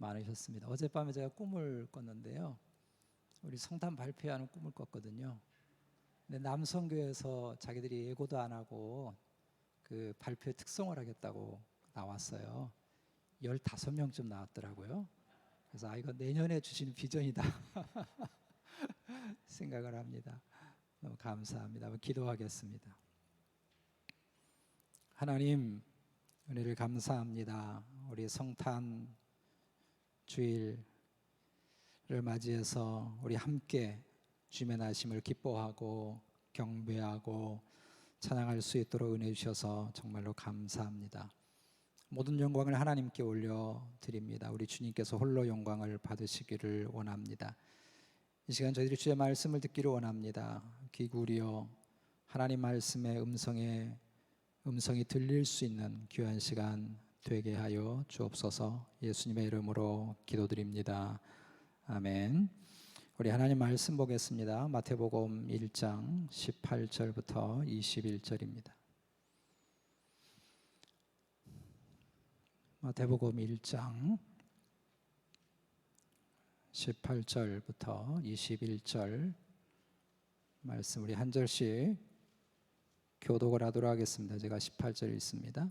많으셨습니다. 어젯밤에 제가 꿈을 꿨는데요. 우리 성탄 발표하는 꿈을 꿨거든요. 근데 남성교에서 자기들이 예고도 안 하고 그 발표 특성을 하겠다고 나왔어요. 15명쯤 나왔더라고요. 그래서 아 이거 내년에 주시는 비전이다 생각을 합니다. 너무 감사합니다. 기도하겠습니다. 하나님 은혜를 감사합니다. 우리 성탄 주일을 맞이해서 우리 함께 주님의 나심을 기뻐하고 경배하고 찬양할 수 있도록 은혜 주셔서 정말로 감사합니다. 모든 영광을 하나님께 올려 드립니다. 우리 주님께서 홀로 영광을 받으시기를 원합니다. 이 시간 저희들이 주의 말씀을 듣기를 원합니다. 귀 기울여 하나님 말씀의 음성에 음성이 들릴 수 있는 귀한 시간 되게 하여 주옵소서. 예수님의 이름으로 기도드립니다. 아멘. 우리 하나님 말씀 보겠습니다. 마태복음 1장 18절부터 21절입니다. 마태복음 1장 18절부터 21절 말씀 우리 한 절씩 교독을 하도록 하겠습니다. 제가 18절 읽습니다.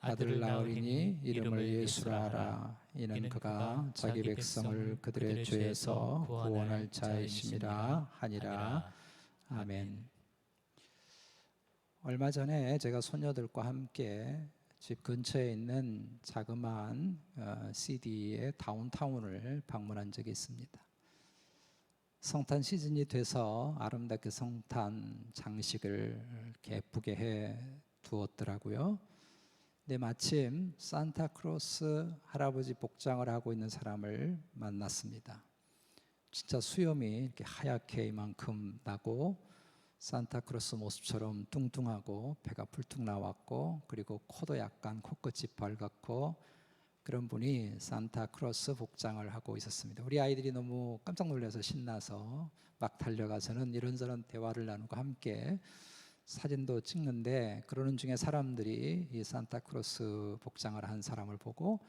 아들을 낳으리니 이름을 예수라. 하라. 이는 그가 자기 백성을 그들의 죄에서 구원할 자이심이라 하니라. 아멘. 얼마 전에 제가 손녀들과 함께 집 근처에 있는 자그마한 어, CD의 다운타운을 방문한 적이 있습니다. 성탄 시즌이 돼서 아름답게 성탄 장식을 예쁘게 해 두었더라고요. 근데 마침 산타크로스 할아버지 복장을 하고 있는 사람을 만났습니다. 진짜 수염이 이렇게 하얗게 이만큼 나고 산타크로스 모습처럼 뚱뚱하고 배가 불뚝 나왔고 그리고 코도 약간 코끝이 밝았고 그런 분이 산타크로스 복장을 하고 있었습니다. 우리 아이들이 너무 깜짝 놀라서 신나서 막 달려가서는 이런저런 대화를 나누고 함께 사진도 찍는데 그러는 중에 사람들이 이 산타크로스 복장을 한 사람을 보고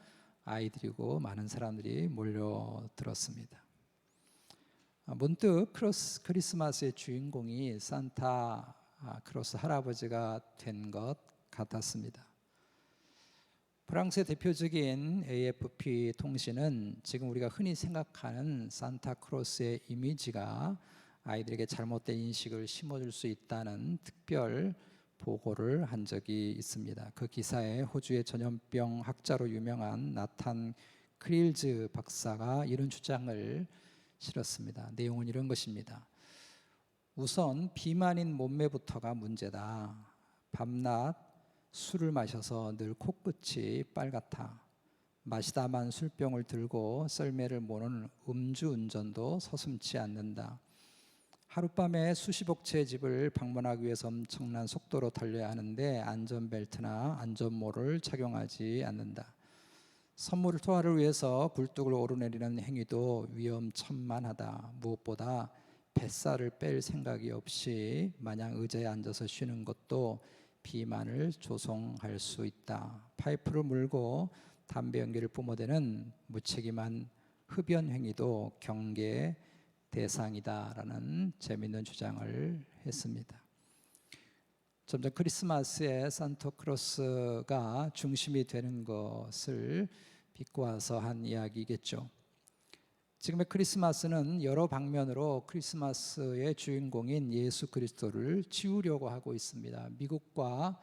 아이들이고 많은 사람들이 몰려들었습니다. 아, 문득 크로스, 크리스마스의 주인공이 산타 아, 크로스 할아버지가 된 것 같았습니다. 프랑스의 대표적인 AFP 통신은 지금 우리가 흔히 생각하는 산타 크로스의 이미지가 아이들에게 잘못된 인식을 심어줄 수 있다는 특별 보고를 한 적이 있습니다. 그 기사에 호주의 전염병 학자로 유명한 나탄 크릴즈 박사가 이런 주장을 실었습니다. 내용은 이런 것입니다. 우선 비만인 몸매부터가 문제다. 밤낮 술을 마셔서 늘 코끝이 빨갛다. 마시다만 술병을 들고 썰매를 모는 음주운전도 서슴지 않는다. 하룻밤에 수십억 채의 집을 방문하기 위해서 엄청난 속도로 달려야 하는데 안전벨트나 안전모를 착용하지 않는다. 선물 투하를 위해서 굴뚝을 오르내리는 행위도 위험천만하다. 무엇보다 뱃살을 뺄 생각이 없이 마냥 의자에 앉아서 쉬는 것도 비만을 조성할 수 있다. 파이프를 물고 담배 연기를 뿜어대는 무책임한 흡연 행위도 경계의 대상이다라는 재미있는 주장을 했습니다. 점점 크리스마스에 산타크로스가 중심이 되는 것을 비꼬아서 한 이야기겠죠. 지금의 크리스마스는 여러 방면으로 크리스마스의 주인공인 예수 그리스도를 지우려고 하고 있습니다. 미국과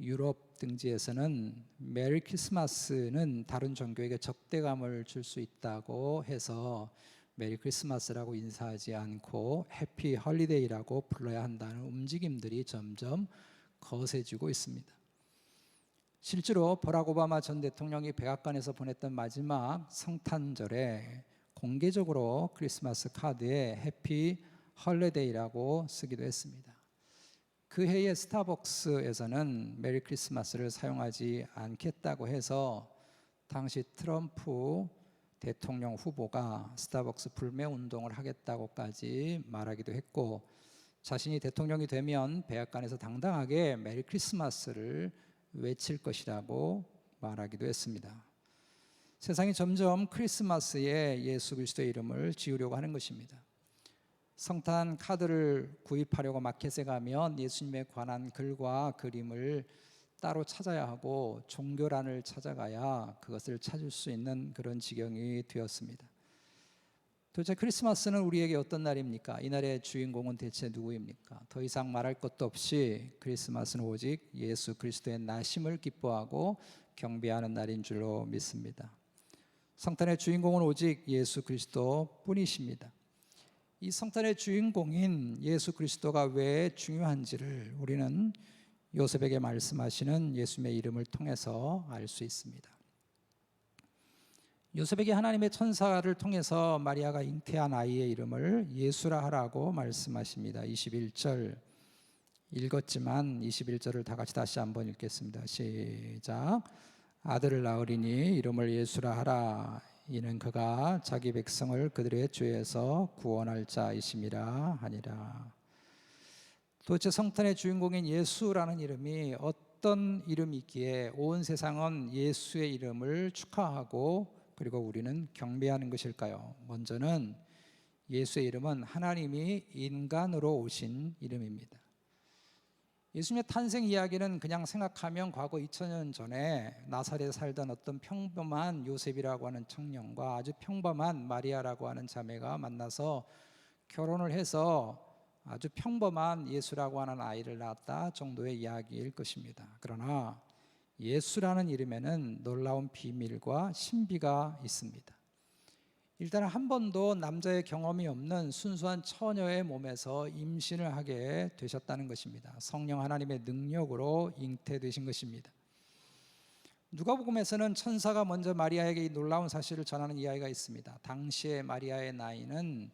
유럽 등지에서는 메리 크리스마스는 다른 종교에게 적대감을 줄 수 있다고 해서 메리 크리스마스라고 인사하지 않고 해피 헐리데이라고 불러야 한다는 움직임들이 점점 거세지고 있습니다. 실제로 버락 오바마 전 대통령이 백악관에서 보냈던 마지막 성탄절에 공개적으로 크리스마스 카드에 해피 헐리데이라고 쓰기도 했습니다. 그 해에 스타벅스에서는 메리 크리스마스를 사용하지 않겠다고 해서 당시 트럼프 대통령 후보가 스타벅스 불매 운동을 하겠다고까지 말하기도 했고 자신이 대통령이 되면 백악관에서 당당하게 메리 크리스마스를 외칠 것이라고 말하기도 했습니다. 세상이 점점 크리스마스에 예수 그리스도의 이름을 지으려고 하는 것입니다. 성탄 카드를 구입하려고 마켓에 가면 예수님에 관한 글과 그림을 따로 찾아야 하고 종교란을 찾아가야 그것을 찾을 수 있는 그런 지경이 되었습니다. 도대체 크리스마스는 우리에게 어떤 날입니까? 이 날의 주인공은 대체 누구입니까? 더 이상 말할 것도 없이 크리스마스는 오직 예수 그리스도의 나심을 기뻐하고 경배하는 날인 줄로 믿습니다. 성탄의 주인공은 오직 예수 그리스도 뿐이십니다. 이 성탄의 주인공인 예수 그리스도가 왜 중요한지를 우리는 요셉에게 말씀하시는 예수님의 이름을 통해서 알 수 있습니다. 요셉에게 하나님의 천사를 통해서 마리아가 잉태한 아이의 이름을 예수라 하라고 말씀하십니다. 21절 읽었지만 21절을 다 같이 다시 한번 읽겠습니다. 시작. 아들을 낳으리니 이름을 예수라 하라. 이는 그가 자기 백성을 그들의 죄에서 구원할 자이심이라 하니라. 도대체 성탄의 주인공인 예수라는 이름이 어떤 이름이기에 온 세상은 예수의 이름을 축하하고 그리고 우리는 경배하는 것일까요? 먼저는 예수의 이름은 하나님이 인간으로 오신 이름입니다. 예수님의 탄생 이야기는 그냥 생각하면 과거 2000년 전에 나사렛에 살던 어떤 평범한 요셉이라고 하는 청년과 아주 평범한 마리아라고 하는 자매가 만나서 결혼을 해서 아주 평범한 예수라고 하는 아이를 낳았다 정도의 이야기일 것입니다. 그러나 예수라는 이름에는 놀라운 비밀과 신비가 있습니다. 일단 한 번도 남자의 경험이 없는 순수한 처녀의 몸에서 임신을 하게 되셨다는 것입니다. 성령 하나님의 능력으로 잉태되신 것입니다. 누가복음에서는 천사가 먼저 마리아에게 이 놀라운 사실을 전하는 이야기가 있습니다. 당시의 마리아의 나이는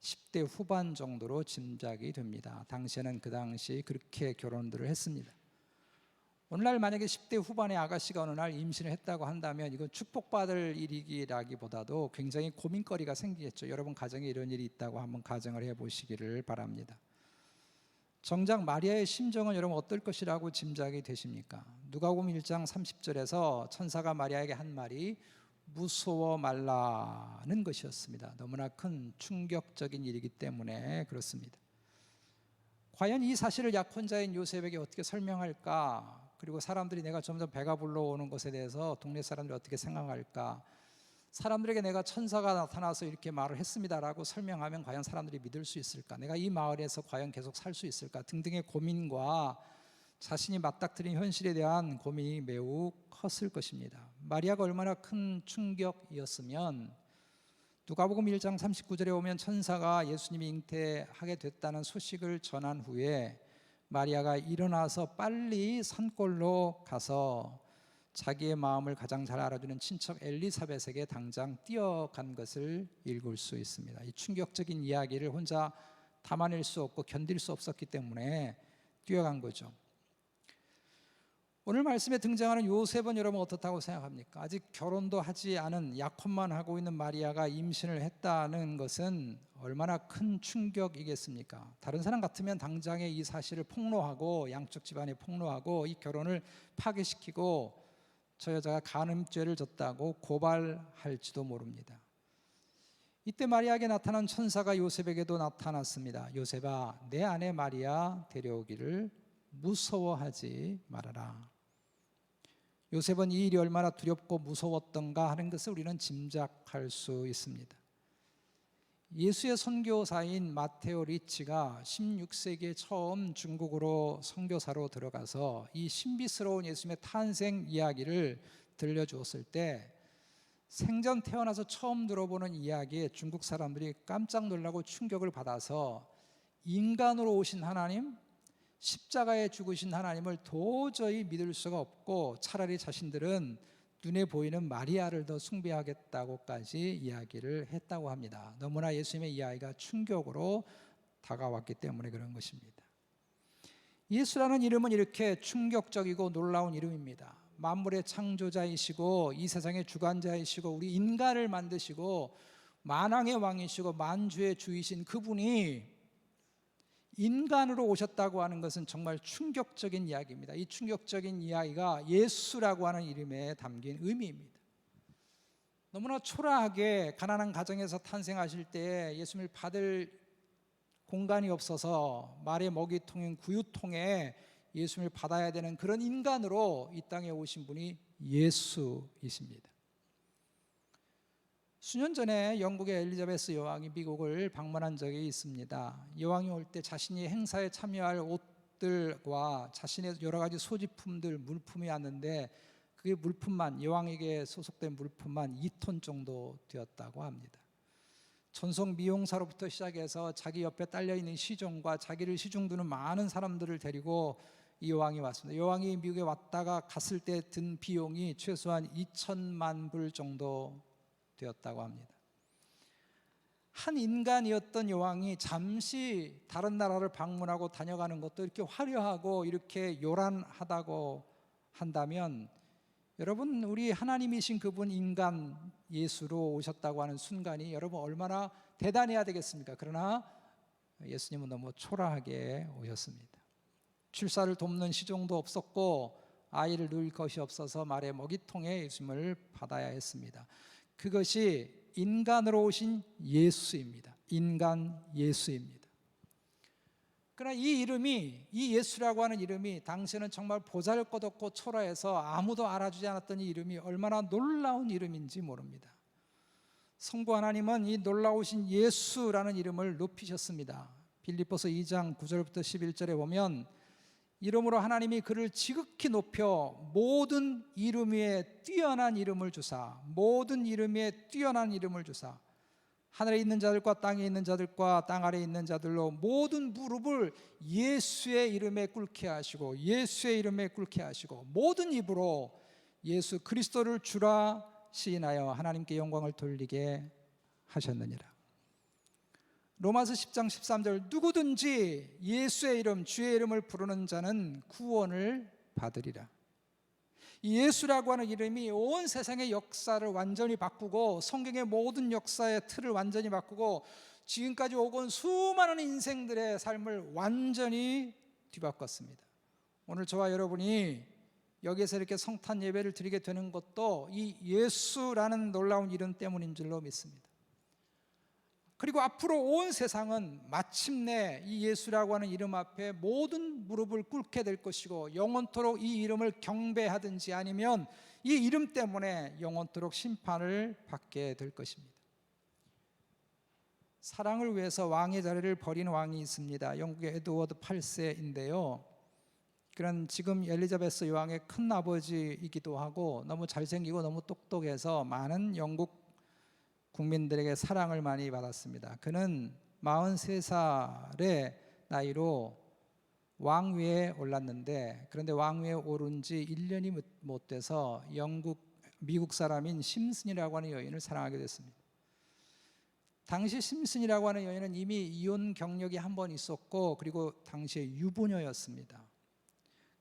10대 후반 정도로 짐작이 됩니다. 당시에는 그 당시 그렇게 결혼들을 했습니다. 오늘날 만약에 10대 후반의 아가씨가 어느 날 임신을 했다고 한다면 이건 축복받을 일이기라기보다도 굉장히 고민거리가 생기겠죠. 여러분 가정에 이런 일이 있다고 한번 가정을 해보시기를 바랍니다. 정작 마리아의 심정은 여러분 어떨 것이라고 짐작이 되십니까? 누가복음 1장 30절에서 천사가 마리아에게 한 말이 무서워 말라는 것이었습니다. 너무나 큰 충격적인 일이기 때문에 그렇습니다. 과연 이 사실을 약혼자인 요셉에게 어떻게 설명할까? 그리고 사람들이 내가 점점 배가 불러오는 것에 대해서 동네 사람들이 어떻게 생각할까? 사람들에게 내가 천사가 나타나서 이렇게 말을 했습니다라고 설명하면 과연 사람들이 믿을 수 있을까? 내가 이 마을에서 과연 계속 살 수 있을까? 등등의 고민과 자신이 맞닥뜨린 현실에 대한 고민이 매우 컸을 것입니다. 마리아가 얼마나 큰 충격이었으면 누가복음 1장 39절에 오면 천사가 예수님이 잉태하게 됐다는 소식을 전한 후에 마리아가 일어나서 빨리 산골로 가서 자기의 마음을 가장 잘 알아주는 친척 엘리사벳에게 당장 뛰어간 것을 읽을 수 있습니다. 이 충격적인 이야기를 혼자 담아낼 수 없고 견딜 수 없었기 때문에 뛰어간 거죠. 오늘 말씀에 등장하는 요셉은 여러분 어떻다고 생각합니까? 아직 결혼도 하지 않은 약혼만 하고 있는 마리아가 임신을 했다는 것은 얼마나 큰 충격이겠습니까? 다른 사람 같으면 당장에 이 사실을 폭로하고 양쪽 집안에 폭로하고 이 결혼을 파괴시키고 저 여자가 간음죄를 졌다고 고발할지도 모릅니다. 이때 마리아에게 나타난 천사가 요셉에게도 나타났습니다. 요셉아, 내 아내 마리아 데려오기를 무서워하지 말아라. 요셉은 이 일이 얼마나 두렵고 무서웠던가 하는 것을 우리는 짐작할 수 있습니다. 예수의 선교사인 마테오 리치가 16세기에 처음 중국으로 선교사로 들어가서 이 신비스러운 예수님의 탄생 이야기를 들려주었을 때 생전 태어나서 처음 들어보는 이야기에 중국 사람들이 깜짝 놀라고 충격을 받아서 인간으로 오신 하나님, 십자가에 죽으신 하나님을 도저히 믿을 수가 없고 차라리 자신들은 눈에 보이는 마리아를 더 숭배하겠다고까지 이야기를 했다고 합니다. 너무나 예수님의 이야기가 충격으로 다가왔기 때문에 그런 것입니다. 예수라는 이름은 이렇게 충격적이고 놀라운 이름입니다. 만물의 창조자이시고 이 세상의 주관자이시고 우리 인간을 만드시고 만왕의 왕이시고 만주의 주이신 그분이 인간으로 오셨다고 하는 것은 정말 충격적인 이야기입니다. 이 충격적인 이야기가 예수라고 하는 이름에 담긴 의미입니다. 너무나 초라하게 가난한 가정에서 탄생하실 때 예수님을 받을 공간이 없어서 말의 먹이 통인 구유통에 예수님을 받아야 되는 그런 인간으로 이 땅에 오신 분이 예수이십니다. 수년 전에 영국의 엘리자베스 여왕이 미국을 방문한 적이 있습니다. 여왕이 올 때 자신이 행사에 참여할 옷들과 자신의 여러 가지 소지품들 물품이 왔는데 그게 물품만 여왕에게 소속된 물품만 2톤 정도 되었다고 합니다. 전속 미용사로부터 시작해서 자기 옆에 딸려 있는 시종과 자기를 시중두는 많은 사람들을 데리고 이 여왕이 왔습니다. 여왕이 미국에 왔다가 갔을 때 든 비용이 최소한 2천만 불 정도 되었다고 합니다. 한 인간이었던 여왕이 잠시 다른 나라를 방문하고 다녀가는 것도 이렇게 화려하고 이렇게 요란하다고 한다면 여러분 우리 하나님이신 그분 인간 예수로 오셨다고 하는 순간이 여러분 얼마나 대단해야 되겠습니까? 그러나 예수님은 너무 초라하게 오셨습니다. 출산을 돕는 시종도 없었고 아이를 누일 것이 없어서 말의 먹이통에 예수님을 받아야 했습니다. 그것이 인간으로 오신 예수입니다. 인간 예수입니다. 그러나 이 이름이 이 예수라고 하는 이름이 당시에는 정말 보잘것없고 초라해서 아무도 알아주지 않았던 이 이름이 얼마나 놀라운 이름인지 모릅니다. 성부 하나님은 이 놀라우신 예수라는 이름을 높이셨습니다. 빌립보서 2장 9절부터 11절에 보면 이름으로 하나님이 그를 지극히 높여 모든 이름 위에 뛰어난 이름을 주사 모든 이름 위에 뛰어난 이름을 주사 하늘에 있는 자들과 땅에 있는 자들과 땅 아래에 있는 자들로 모든 무릎을 예수의 이름에 꿇게 하시고 예수의 이름에 꿇게 하시고 모든 입으로 예수 그리스도를 주라 시인하여 하나님께 영광을 돌리게 하셨느니라. 로마서 10장 13절 누구든지 예수의 이름 주의 이름을 부르는 자는 구원을 받으리라. 이 예수라고 하는 이름이 온 세상의 역사를 완전히 바꾸고 성경의 모든 역사의 틀을 완전히 바꾸고 지금까지 오건 수많은 인생들의 삶을 완전히 뒤바꿨습니다. 오늘 저와 여러분이 여기에서 이렇게 성탄 예배를 드리게 되는 것도 이 예수라는 놀라운 이름 때문인 줄로 믿습니다. 그리고 앞으로 온 세상은 마침내 이 예수라고 하는 이름 앞에 모든 무릎을 꿇게 될 것이고 영원토록 이 이름을 경배하든지 아니면 이 이름 때문에 영원토록 심판을 받게 될 것입니다. 사랑을 위해서 왕의 자리를 버린 왕이 있습니다. 영국의 에드워드 8세인데요. 그런 지금 엘리자베스 여왕의 큰 아버지이기도 하고 너무 잘생기고 너무 똑똑해서 많은 영국 국민들에게 사랑을 많이 받았습니다. 그는 43살의 나이로 왕위에 올랐는데 그런데 왕위에 오른 지 1년이 못 돼서 영국 미국 사람인 심슨이라고 하는 여인을 사랑하게 됐습니다. 당시 심슨이라고 하는 여인은 이미 이혼 경력이 한 번 있었고 그리고 당시에 유부녀였습니다.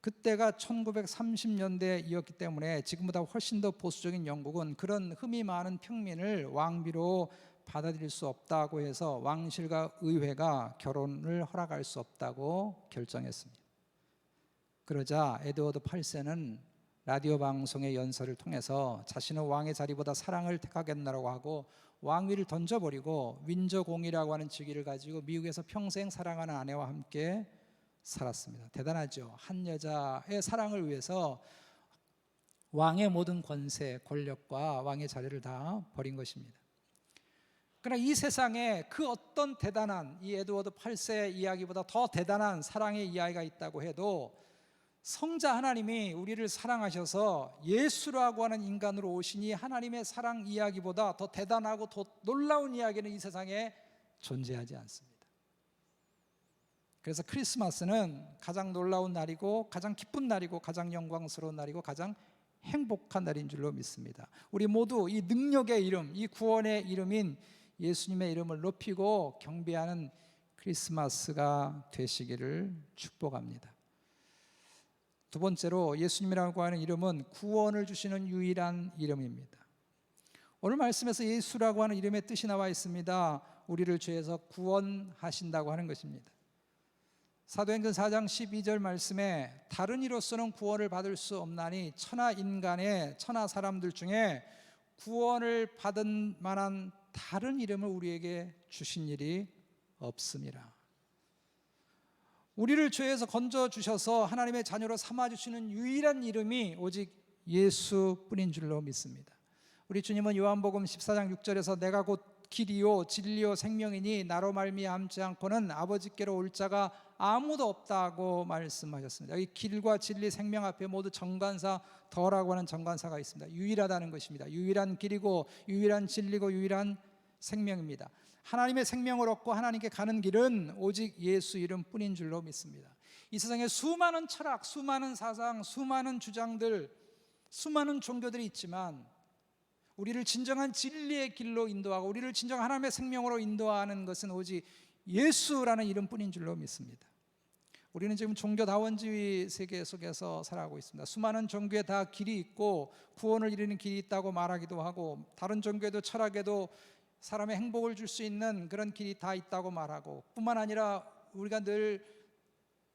그때가 1930년대이었기 때문에 지금보다 훨씬 더 보수적인 영국은 그런 흠이 많은 평민을 왕비로 받아들일 수 없다고 해서 왕실과 의회가 결혼을 허락할 수 없다고 결정했습니다. 그러자 에드워드 8세는 라디오 방송의 연설을 통해서 자신은 왕의 자리보다 사랑을 택하겠나라고 하고 왕위를 던져버리고 윈저 공이라고 하는 직위를 가지고 미국에서 평생 사랑하는 아내와 함께 살았습니다. 대단하죠. 한 여자의 사랑을 위해서 왕의 모든 권세, 권력과 왕의 자리를 다 버린 것입니다. 그러나 이 세상에 그 어떤 대단한 이 에드워드 8세 이야기보다 더 대단한 사랑의 이야기가 있다고 해도 성자 하나님이 우리를 사랑하셔서 예수라고 하는 인간으로 오시니 하나님의 사랑 이야기보다 더 대단하고 더 놀라운 이야기는 이 세상에 존재하지 않습니다. 그래서 크리스마스는 가장 놀라운 날이고 가장 기쁜 날이고 가장 영광스러운 날이고 가장 행복한 날인 줄로 믿습니다. 우리 모두 이 능력의 이름, 이 구원의 이름인 예수님의 이름을 높이고 경배하는 크리스마스가 되시기를 축복합니다. 두 번째로 예수님이라고 하는 이름은 구원을 주시는 유일한 이름입니다. 오늘 말씀에서 예수라고 하는 이름의 뜻이 나와 있습니다. 우리를 죄에서 구원하신다고 하는 것입니다. 사도행전 4장 12절 말씀에 다른 이로서는 구원을 받을 수 없나니 천하 인간의 천하 사람들 중에 구원을 받은 만한 다른 이름을 우리에게 주신 일이 없습니다. 우리를 죄에서 건져 주셔서 하나님의 자녀로 삼아 주시는 유일한 이름이 오직 예수뿐인 줄로 믿습니다. 우리 주님은 요한복음 14장 6절에서 내가 곧 길이요 진리요 생명이니 나로 말미암지 않고는 아버지께로 올 자가 아무도 없다고 말씀하셨습니다. 이 길과 진리 생명 앞에 모두 정관사 더라고 하는 정관사가 있습니다. 유일하다는 것입니다. 유일한 길이고 유일한 진리고 유일한 생명입니다. 하나님의 생명을 얻고 하나님께 가는 길은 오직 예수 이름뿐인 줄로 믿습니다. 이 세상에 수많은 철학, 수많은 사상, 수많은 주장들, 수많은 종교들이 있지만 우리를 진정한 진리의 길로 인도하고 우리를 진정 하나님의 생명으로 인도하는 것은 오직 예수라는 이름뿐인 줄로 믿습니다. 우리는 지금 종교 다원주의 세계 속에서 살아가고 있습니다. 수많은 종교에 다 길이 있고 구원을 이루는 길이 있다고 말하기도 하고 다른 종교에도 철학에도 사람의 행복을 줄 수 있는 그런 길이 다 있다고 말하고 뿐만 아니라 우리가 늘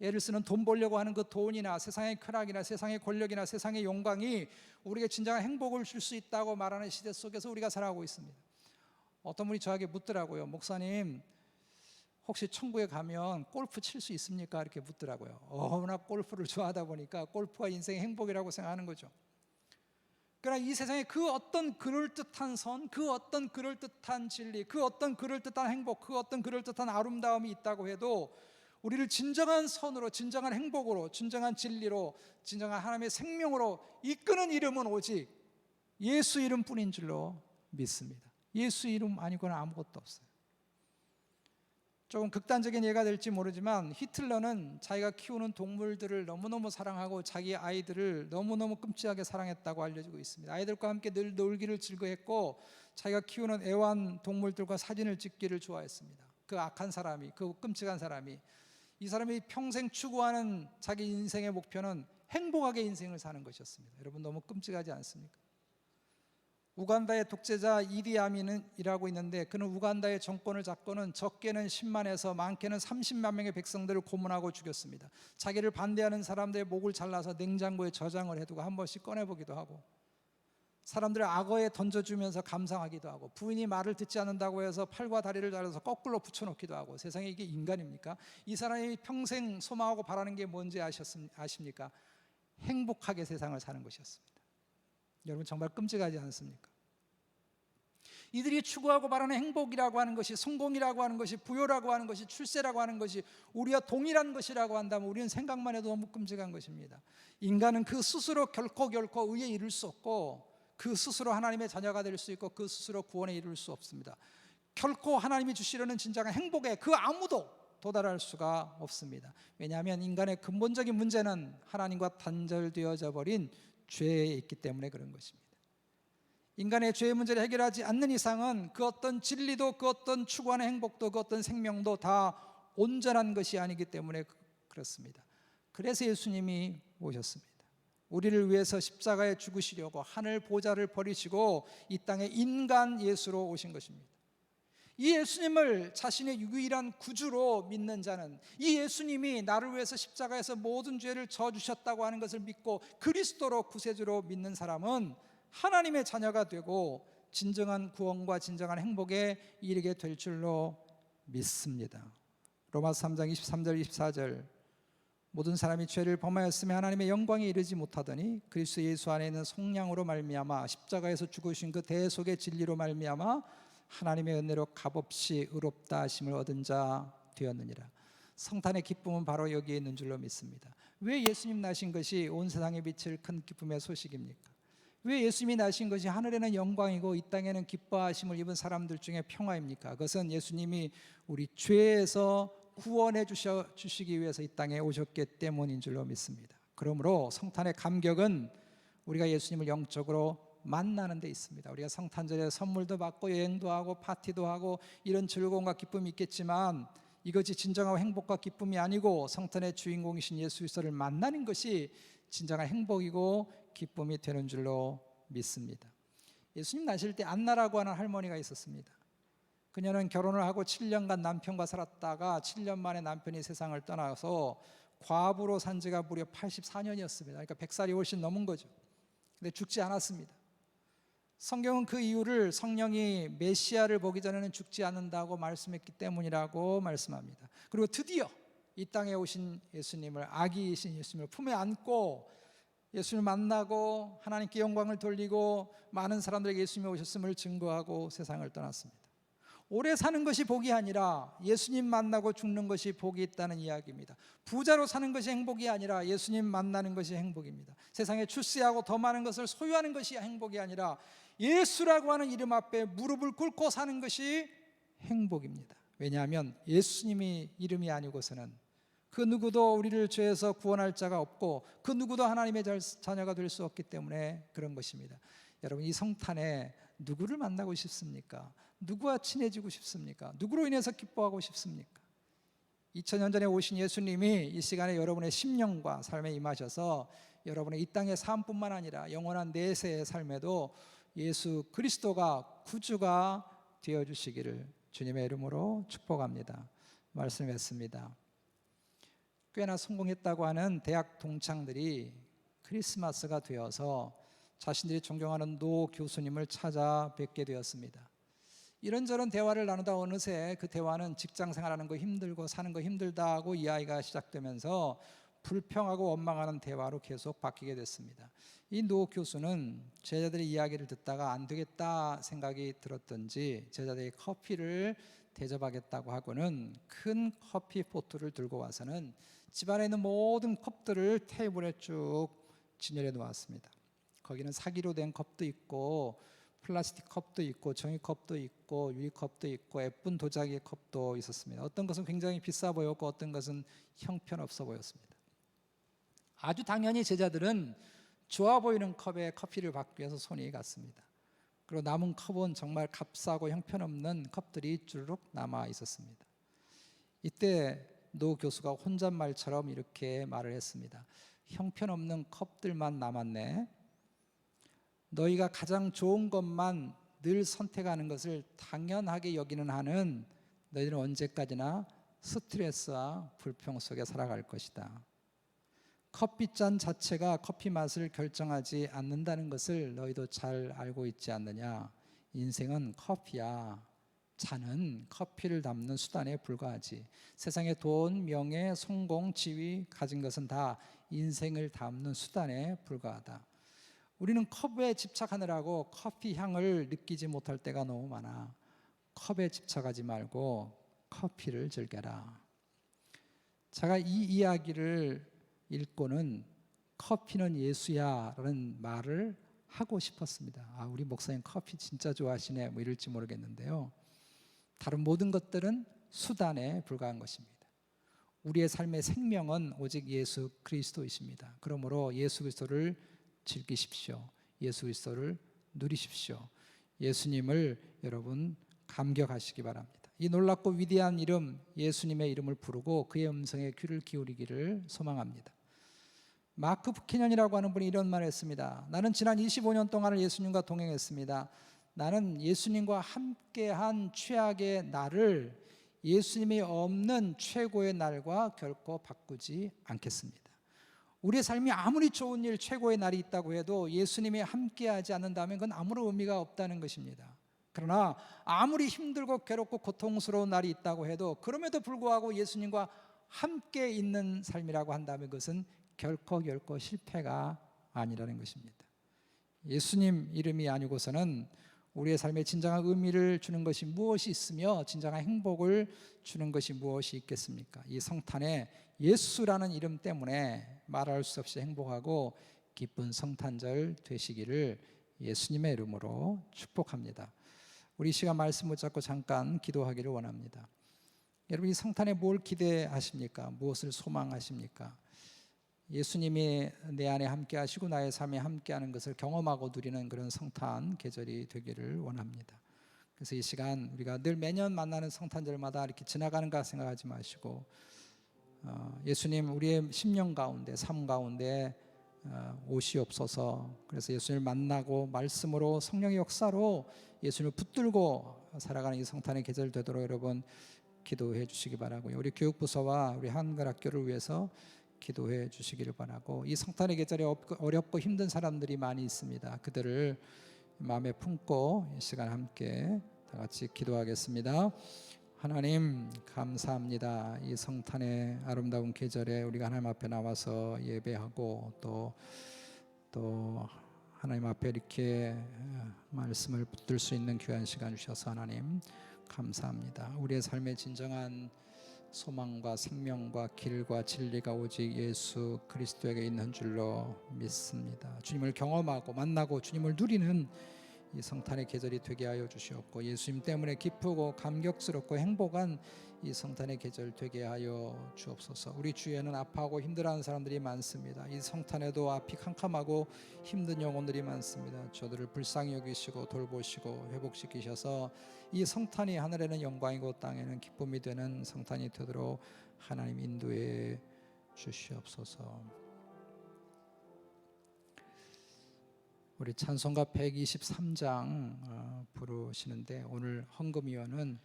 애를 쓰는 돈 벌려고 하는 그 돈이나 세상의 쾌락이나 세상의 권력이나 세상의 영광이 우리에게 진정한 행복을 줄 수 있다고 말하는 시대 속에서 우리가 살아가고 있습니다. 어떤 분이 저에게 묻더라고요. 목사님, 혹시 천국에 가면 골프 칠 수 있습니까? 이렇게 묻더라고요. 어머나 골프를 좋아하다 보니까 골프가 인생의 행복이라고 생각하는 거죠. 그러나 이 세상에 그 어떤 그럴듯한 선, 그 어떤 그럴듯한 진리, 그 어떤 그럴듯한 행복, 그 어떤 그럴듯한 아름다움이 있다고 해도 우리를 진정한 선으로, 진정한 행복으로, 진정한 진리로, 진정한 하나님의 생명으로 이끄는 이름은 오직 예수 이름뿐인 줄로 믿습니다. 예수 이름 아니고는 아무것도 없어요. 조금 극단적인 예가 될지 모르지만 히틀러는 자기가 키우는 동물들을 너무너무 사랑하고 자기 아이들을 너무너무 끔찍하게 사랑했다고 알려지고 있습니다. 아이들과 함께 늘 놀기를 즐거했고 자기가 키우는 애완 동물들과 사진을 찍기를 좋아했습니다. 그 악한 사람이, 그 끔찍한 사람이 이 사람이 평생 추구하는 자기 인생의 목표는 행복하게 인생을 사는 것이었습니다. 여러분 너무 끔찍하지 않습니까? 우간다의 독재자 이디아민이라고 있는데 그는 우간다의 정권을 잡고는 적게는 10만에서 많게는 30만 명의 백성들을 고문하고 죽였습니다. 자기를 반대하는 사람들의 목을 잘라서 냉장고에 저장을 해두고 한 번씩 꺼내보기도 하고 사람들을 악어에 던져주면서 감상하기도 하고 부인이 말을 듣지 않는다고 해서 팔과 다리를 잘라서 거꾸로 붙여놓기도 하고 세상에 이게 인간입니까? 이 사람이 평생 소망하고 바라는 게 뭔지 아십니까? 행복하게 세상을 사는 것이었습니다. 여러분 정말 끔찍하지 않습니까? 이들이 추구하고 바라는 행복이라고 하는 것이 성공이라고 하는 것이 부여라고 하는 것이 출세라고 하는 것이 우리와 동일한 것이라고 한다면 우리는 생각만 해도 너무 끔찍한 것입니다. 인간은 그 스스로 결코 결코 의에 이를 수 없고 그 스스로 하나님의 자녀가 될 수 있고 그 스스로 구원에 이를 수 없습니다. 결코 하나님이 주시려는 진정한 행복에 그 아무도 도달할 수가 없습니다. 왜냐하면 인간의 근본적인 문제는 하나님과 단절되어져 버린 죄에 있기 때문에 그런 것입니다. 인간의 죄의 문제를 해결하지 않는 이상은 그 어떤 진리도 그 어떤 추구하는 행복도 그 어떤 생명도 다 온전한 것이 아니기 때문에 그- 그렇습니다. 그래서 예수님이 오셨습니다. 우리를 위해서 십자가에 죽으시려고 하늘 보좌를 버리시고 이 땅에 인간 예수로 오신 것입니다. 이 예수님을 자신의 유일한 구주로 믿는 자는 이 예수님이 나를 위해서 십자가에서 모든 죄를 져 주셨다고 하는 것을 믿고 그리스도로 구세주로 믿는 사람은 하나님의 자녀가 되고 진정한 구원과 진정한 행복에 이르게 될 줄로 믿습니다. 로마서 3장 23절 24절 모든 사람이 죄를 범하였으며 하나님의 영광에 이르지 못하더니 그리스도 예수 안에 있는 속량으로 말미암아 십자가에서 죽으신 그 대속의 진리로 말미암아 하나님의 은혜로 값없이 의롭다 하심을 얻은 자 되었느니라. 성탄의 기쁨은 바로 여기에 있는 줄로 믿습니다. 왜 예수님 나신 것이 온 세상에 비칠 큰 기쁨의 소식입니까? 왜 예수님이 나신 것이 하늘에는 영광이고 이 땅에는 기뻐하심을 입은 사람들 중에 평화입니까? 그것은 예수님이 우리 죄에서 구원해 주셔 주시기 위해서 이 땅에 오셨기 때문인 줄로 믿습니다. 그러므로 성탄의 감격은 우리가 예수님을 영적으로 만나는 데 있습니다. 우리가 성탄절에 선물도 받고 여행도 하고 파티도 하고 이런 즐거움과 기쁨이 있겠지만 이것이 진정한 행복과 기쁨이 아니고 성탄의 주인공이신 예수 그리스도를 만나는 것이 진정한 행복이고 기쁨이 되는 줄로 믿습니다. 예수님 나실 때 안나라고 하는 할머니가 있었습니다. 그녀는 결혼을 하고 7년간 남편과 살았다가 7년 만에 남편이 세상을 떠나서 과부로 산 지가 무려 84년이었습니다. 그러니까 100살이 훨씬 넘은 거죠. 근데 죽지 않았습니다. 성경은 그 이유를 성령이 메시아를 보기 전에는 죽지 않는다고 말씀했기 때문이라고 말씀합니다. 그리고 드디어 이 땅에 오신 예수님을 아기이신 예수님을 품에 안고 예수님을 만나고 하나님께 영광을 돌리고 많은 사람들에게 예수님이 오셨음을 증거하고 세상을 떠났습니다. 오래 사는 것이 복이 아니라 예수님 만나고 죽는 것이 복이 있다는 이야기입니다. 부자로 사는 것이 행복이 아니라 예수님 만나는 것이 행복입니다. 세상에 출세하고 더 많은 것을 소유하는 것이 행복이 아니라 예수라고 하는 이름 앞에 무릎을 꿇고 사는 것이 행복입니다. 왜냐하면 예수님이 이름이 아니고서는 그 누구도 우리를 죄에서 구원할 자가 없고 그 누구도 하나님의 자녀가 될 수 없기 때문에 그런 것입니다. 여러분 이 성탄에 누구를 만나고 싶습니까? 누구와 친해지고 싶습니까? 누구로 인해서 기뻐하고 싶습니까? 2000년 전에 오신 예수님이 이 시간에 여러분의 심령과 삶에 임하셔서 여러분의 이 땅의 삶뿐만 아니라 영원한 내세의 삶에도 예수 그리스도가 구주가 되어 주시기를 주님의 이름으로 축복합니다. 말씀했습니다. 꽤나 성공했다고 하는 대학 동창들이 크리스마스가 되어서 자신들이 존경하는 노 교수님을 찾아뵙게 되었습니다. 이런저런 대화를 나누다 어느새 그 대화는 직장 생활하는 거 힘들고 사는 거 힘들다 하고 이야기가 시작되면서 불평하고 원망하는 대화로 계속 바뀌게 됐습니다. 이 노 교수는 제자들의 이야기를 듣다가 안 되겠다 생각이 들었던지 제자들이 커피를 대접하겠다고 하고는 큰 커피 포트를 들고 와서는 집안에 있는 모든 컵들을 테이블에 쭉 진열해 놓았습니다. 거기는 사기로 된 컵도 있고 플라스틱 컵도 있고 종이컵도 있고 유리컵도 있고 예쁜 도자기 컵도 있었습니다. 어떤 것은 굉장히 비싸 보였고 어떤 것은 형편없어 보였습니다. 아주 당연히 제자들은 좋아 보이는 컵에 커피를 받기 위해서 손이 갔습니다. 그리고 남은 컵은 정말 값싸고 형편없는 컵들이 주르륵 남아 있었습니다. 이때 노 교수가 혼잣말처럼 이렇게 말을 했습니다. 형편없는 컵들만 남았네. 너희가 가장 좋은 것만 늘 선택하는 것을 당연하게 여기는 한은 너희들은 언제까지나 스트레스와 불평 속에 살아갈 것이다. 커피잔 자체가 커피 맛을 결정하지 않는다는 것을 너희도 잘 알고 있지 않느냐? 인생은 커피야. 잔은 커피를 담는 수단에 불과하지. 세상의 돈, 명예, 성공, 지위 가진 것은 다 인생을 담는 수단에 불과하다. 우리는 컵에 집착하느라고 커피 향을 느끼지 못할 때가 너무 많아. 컵에 집착하지 말고 커피를 즐겨라. 제가 이 이야기를 읽고는 커피는 예수야라는 말을 하고 싶었습니다. 아, 우리 목사님 커피 진짜 좋아하시네. 뭐 이럴지 모르겠는데요. 다른 모든 것들은 수단에 불과한 것입니다. 우리의 삶의 생명은 오직 예수 그리스도이십니다. 그러므로 예수 그리스도를 즐기십시오. 예수 그리스도를 누리십시오. 예수님을 여러분 감격하시기 바랍니다. 이 놀랍고 위대한 이름 예수님의 이름을 부르고 그의 음성에 귀를 기울이기를 소망합니다. 마크 부키년이라고 하는 분이 이런 말을 했습니다. 나는 지난 25년 동안을 예수님과 동행했습니다. 나는 예수님과 함께한 최악의 날을 예수님이 없는 최고의 날과 결코 바꾸지 않겠습니다. 우리의 삶이 아무리 좋은 일, 최고의 날이 있다고 해도 예수님이 함께하지 않는다면 그건 아무런 의미가 없다는 것입니다. 그러나 아무리 힘들고 괴롭고 고통스러운 날이 있다고 해도 그럼에도 불구하고 예수님과 함께 있는 삶이라고 한다면 그것은 결코 결코 실패가 아니라는 것입니다. 예수님 이름이 아니고서는 우리의 삶에 진정한 의미를 주는 것이 무엇이 있으며 진정한 행복을 주는 것이 무엇이 있겠습니까? 이 성탄에 예수라는 이름 때문에 말할 수 없이 행복하고 기쁜 성탄절 되시기를 예수님의 이름으로 축복합니다. 우리 시간 말씀 붙잡고 잠깐 기도하기를 원합니다. 여러분 이 성탄에 뭘 기대하십니까? 무엇을 소망하십니까? 예수님이 내 안에 함께 하시고 나의 삶에 함께 하는 것을 경험하고 누리는 그런 성탄 계절이 되기를 원합니다. 그래서 이 시간 우리가 늘 매년 만나는 성탄절마다 이렇게 지나가는가 생각하지 마시고 어, 예수님 우리의 심령 가운데 삶 가운데 어, 오시옵소서. 그래서 예수님을 만나고 말씀으로 성령의 역사로 예수님을 붙들고 살아가는 이 성탄의 계절 되도록 여러분 기도해 주시기 바라고요. 우리 교육부서와 우리 한글학교를 위해서 기도해 주시기를 바라고 이 성탄의 계절에 어렵고 힘든 사람들이 많이 있습니다. 그들을 마음에 품고 이 시간 함께 다 같이 기도하겠습니다. 하나님 감사합니다. 이 성탄의 아름다운 계절에 우리가 하나님 앞에 나와서 예배하고 또 또 하나님 앞에 이렇게 말씀을 붙들 수 있는 귀한 시간 주셔서 하나님 감사합니다. 우리의 삶의 진정한 소망과 생명과 길과 진리가 오직 예수 그리스도에게 있는 줄로 믿습니다. 주님을 경험하고 만나고 주님을 누리는 이 성탄의 계절이 되게 하여 주시옵고 예수님 때문에 기쁘고 감격스럽고 행복한 이 성탄의 계절 되게 하여 주옵소서. 우리 주위에는 아파하고 힘들어하는 사람들이 많습니다. 이 성탄에도 앞이 캄캄하고 힘든 영혼들이 많습니다. 저들을 불쌍히 여기시고 돌보시고 회복시키셔서 이 성탄이 하늘에는 영광이고 땅에는 기쁨이 되는 성탄이 되도록 하나님 인도해 주시옵소서. 우리 찬송가 123장 어, 부르시는데 오늘 헌금위원은